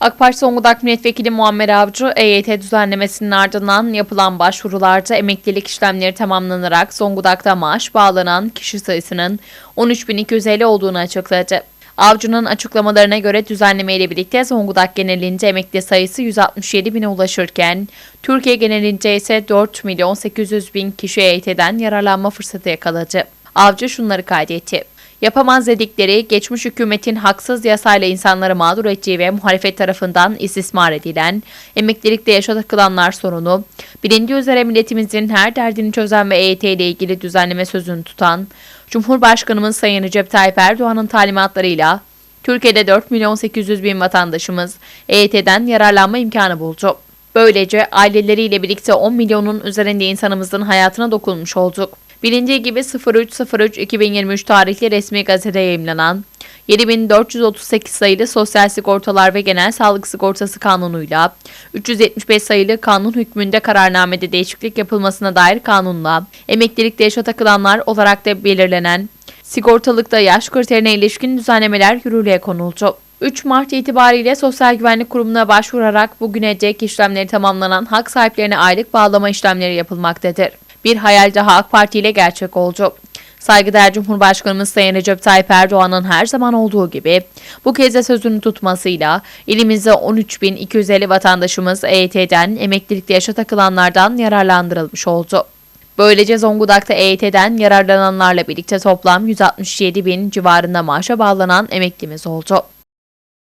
AK Parti Zonguldak Milletvekili Muammer Avcı, EYT düzenlemesinin ardından yapılan başvurularda emeklilik işlemleri tamamlanarak Zonguldak'ta maaş bağlanan kişi sayısının 13.250 olduğunu açıkladı. Avcı'nın açıklamalarına göre düzenleme ile birlikte Zonguldak genelinde emekli sayısı 167 bine ulaşırken, Türkiye genelinde ise 4 milyon 800 bin kişi EYT'den yararlanma fırsatı yakaladı. Avcı şunları kaydetti. Yapamaz dedikleri, geçmiş hükümetin haksız yasayla insanları mağdur ettiği ve muhalefet tarafından istismar edilen, emeklilikte yaşa takılanlar sorunu, bilindiği üzere milletimizin her derdini çözen ve EYT ile ilgili düzenleme sözünü tutan, Cumhurbaşkanımız Sayın Recep Tayyip Erdoğan'ın talimatlarıyla Türkiye'de 4 milyon 800 bin vatandaşımız EYT'den yararlanma imkanı buldu. Böylece aileleriyle birlikte 10 milyonun üzerinde insanımızın hayatına dokunmuş olduk. Bilindiği gibi 03.03.2023 tarihli resmi gazetede yayımlanan 7438 sayılı Sosyal Sigortalar ve Genel Sağlık Sigortası Kanunu'yla 375 sayılı kanun hükmünde kararnamede değişiklik yapılmasına dair kanunla emeklilikte yaşa takılanlar olarak da belirlenen sigortalıkta yaş kriterine ilişkin düzenlemeler yürürlüğe konuldu. 3 Mart itibariyle Sosyal Güvenlik Kurumu'na başvurarak bugüne dek işlemleri tamamlanan hak sahiplerine aylık bağlama işlemleri yapılmaktadır. Bir hayal daha AK Parti ile gerçek oldu. Saygıdeğer Cumhurbaşkanımız Sayın Recep Tayyip Erdoğan'ın her zaman olduğu gibi bu kez de sözünü tutmasıyla ilimizde 13.250 vatandaşımız EYT'den emeklilikte yaşa takılanlardan yararlandırılmış oldu. Böylece Zonguldak'ta EYT'den yararlananlarla birlikte toplam 167 bin civarında maaşa bağlanan emeklimiz oldu.